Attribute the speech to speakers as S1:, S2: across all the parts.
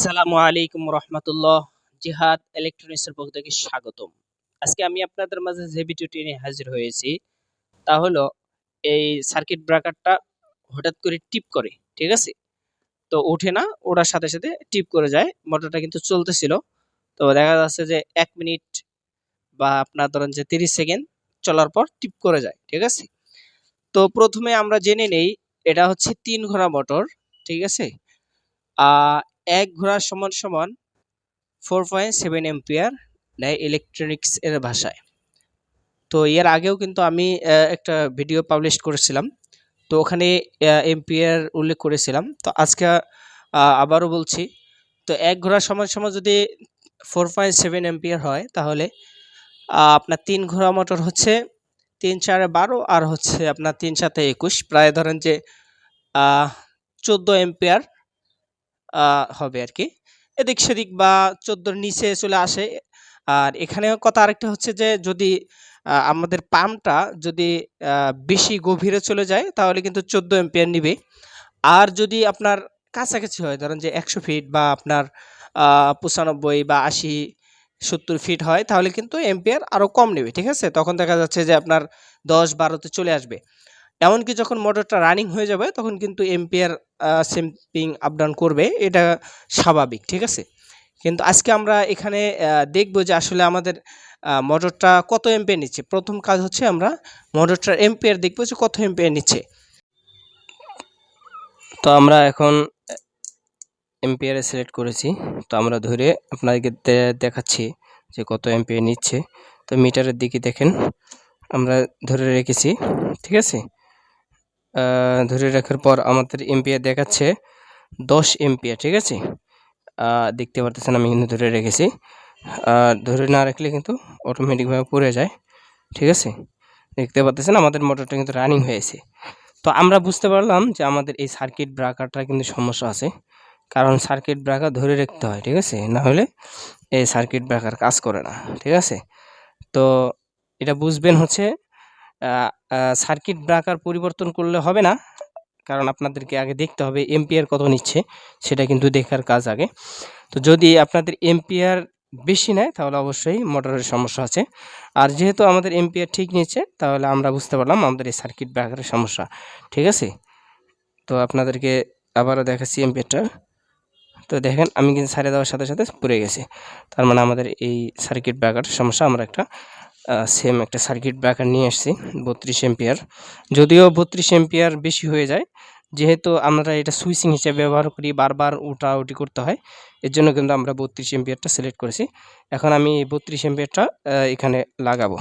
S1: আসসালামু আলাইকুম রহমতুল্লাহ, জিহাদ ইলেকট্রনিক্সের পক্ষ থেকে স্বাগতম। আজকে আমি আপনাদের মাঝে যে ভিডিওটি নিয়ে হাজির হয়েছি, তা হলো এই সার্কিট ব্রেকারটা হঠাৎ করে টিপ করে, ঠিক আছে? তো ওঠে না, ওঠার সাথে সাথে টিপ করে যায়, মোটরটা কিন্তু চলতেছিল। তো দেখা যাচ্ছে যে এক মিনিট বা আপনার ধরেন যে তিরিশ সেকেন্ড চলার পর টিপ করে যায়, ঠিক আছে? তো প্রথমে আমরা জেনে নেই, এটা হচ্ছে তিন ঘোড়া মোটর, ঠিক আছে? এক ঘোড়া সমান সমান ফোর পয়েন্ট সেভেন এম্পিয়ার নেয় ইলেকট্রনিক্স এর ভাষায়। তো এর আগেও কিন্তু আমি একটা ভিডিও পাবলিশ করেছিলাম। তো ওখানে এম্পিয়ার উল্লেখ করেছিলাম। তো আজকে আবারও বলছি, তো এক ঘোড়া সমান সমান যদি ফোর পয়েন্ট সেভেন এম্পিয়ার হয়, তাহলে আপনার তিন ঘোড়া মোটর হচ্ছে তিন চারে বারো, আর হচ্ছে আপনার তিন সাথে একুশ। প্রায় ধরেন যে চোদ্দ এম্পিয়ার হবে আর কি এদিক সেদিক বা চোদ্দোর নিচে চলে আসে। আর এখানেও কথা আরেকটা হচ্ছে যে, যদি আমাদের পাম্পটা যদি বেশি গভীরে চলে যায়, তাহলে কিন্তু চোদ্দ এম্পিয়ার নিবে। আর যদি আপনার কাছাকাছি হয়, ধরেন যে একশো ফিট বা আপনার পঁচানব্বই বা আশি, সত্তর ফিট হয়, তাহলে কিন্তু এম্পিয়ার আরও কম নেবে, ঠিক আছে? তখন দেখা যাচ্ছে যে আপনার দশ বারোতে চলে আসবে। এমনকি যখন মোটরটা রানিং হয়ে যাবে, তখন কিন্তু এম্পিয়ার সেম্পিং আপ ডাউন করবে। এটা স্বাভাবিক, ঠিক আছে? কিন্তু আজকে আমরা এখানে দেখব যে আসলে আমাদের মোটরটা কত এম্পিয়ার নিচ্ছে। প্রথম কাজ হচ্ছে আমরা মোটরটার এম্পিয়ার দেখব যে কত এম্পিয়ার নিচ্ছে। তো আমরা এখন এম্পিয়ারে সিলেক্ট করেছি। তো আমরা ধরে আপনাদেরকে দেখাচ্ছি যে কত এম্পিয়ার নিচ্ছে। তো মিটারের দিকে দেখেন, আমরা ধরে রেখেছি, ঠিক আছে? ধরে রাখার পর আমাদের এম্পিয়ার দেখাচ্ছে দশ এম্পিয়ার ঠিক আছে? দেখতে পারতেছেন আমি কিন্তু ধরে রেখেছি। আর ধরে না রাখলে কিন্তু অটোমেটিকভাবে পড়ে যায়, ঠিক আছে? দেখতে পাচ্ছেন আমাদের মোটরটা কিন্তু রানিং হয়েছে। তো আমরা বুঝতে পারলাম যে আমাদের এই সার্কিট ব্রেকারটা কিন্তু সমস্যা আছে। কারণ সার্কিট ব্রেকার ধরে রাখতে হয়, ঠিক আছে? না হলে এই সার্কিট ব্রেকার কাজ করে না, ঠিক আছে? তো এটা বুঝবেন হচ্ছে সার্কিট ব্রেকার পরিবর্তন করলে হবে না। কারণ আপনাদেরকে আগে দেখতে হবে এম্পিয়ার কত নিচ্ছে, সেটা কিন্তু দেখার কাজ আগে। তো যদি আপনাদের এম্পিয়ার বেশি নেয়, তাহলে অবশ্যই মোটরের সমস্যা আছে। আর যেহেতু আমাদের এম্পিয়ার ঠিক নিচ্ছে, তাহলে আমরা বুঝতে পারলাম আমাদের এই সার্কিট ব্রেকারের সমস্যা। ঠিক আছে? তো আপনাদেরকে আবারও দেখাচ্ছি এম্পিয়ারটা তো দেখেন, আমি কিন্তু সারিয়ে দেওয়ার সাথে সাথে পড়ে গেছি। তার মানে আমাদের এই সার্কিট ব্রেকারের সমস্যা আমরা একটা সেম একটা সার্কিট ব্রেকার নিয়ে এসেছি বত্রিশ এম্পিয়ার যদিও বত্রিশ এম্পিয়ার বেশি হয়ে যায়, যেহেতু আমরা এটা সুইচিং হিসেবে ব্যবহার করি, বারবার উঠা উঠি করতে হয়, এর জন্য কিন্তু আমরা বত্রিশ এম্পিয়ারটা সিলেক্ট করেছি। এখন আমি বত্রিশ এম্পিয়ারটা এখানে লাগাবো।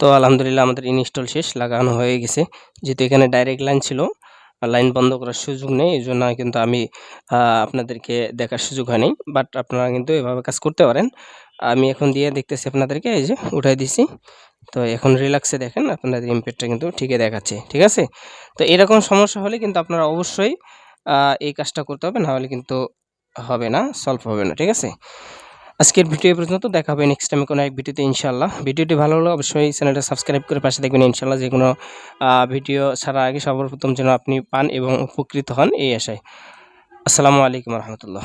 S1: তো আলহামদুলিল্লাহ আমাদের ইনস্টল শেষ, লাগানো হয়ে গেছে। যেহেতু এখানে ডাইরেক্ট লাইন ছিল লাইন বন্ধ করার সুযোগ নেই, এই জন্য কিন্তু আমি আপনাদেরকে দেখার সুযোগ হয়নি বাট আপনারা কিন্তু এভাবে কাজ করতে পারেন। আমি এখন দিয়ে দেখতেছি আপনাদেরকে, এই যে উঠাই দিছি। তো এখন রিল্যাক্সে দেখেন, আপনাদের ইম্প্যাক্টটা কিন্তু ঠিকই দেখাচ্ছে, ঠিক আছে? তো এরকম সমস্যা হলে কিন্তু আপনারা অবশ্যই এই কাজটা করতে হবে, নাহলে কিন্তু হবে না সলভ হবে না, ঠিক আছে? আজকের ভিডিও পর্যন্ত, দেখা হবে নেক্সট টাইমে কোনো এক ভিডিওতে ইনশাল্লাহ ভিডিওটি ভালো হলে অবশ্যই চ্যানেলটা সাবস্ক্রাইব করে পাশে দেখবেন ইনশাল্লাহ যে কোনো ভিডিও ছাড়া আগে সর্বপ্রথম যেন আপনি পান এবং উপকৃত হন, এই আশায়। আসসালামু আলাইকুম রহমতুল্লাহ।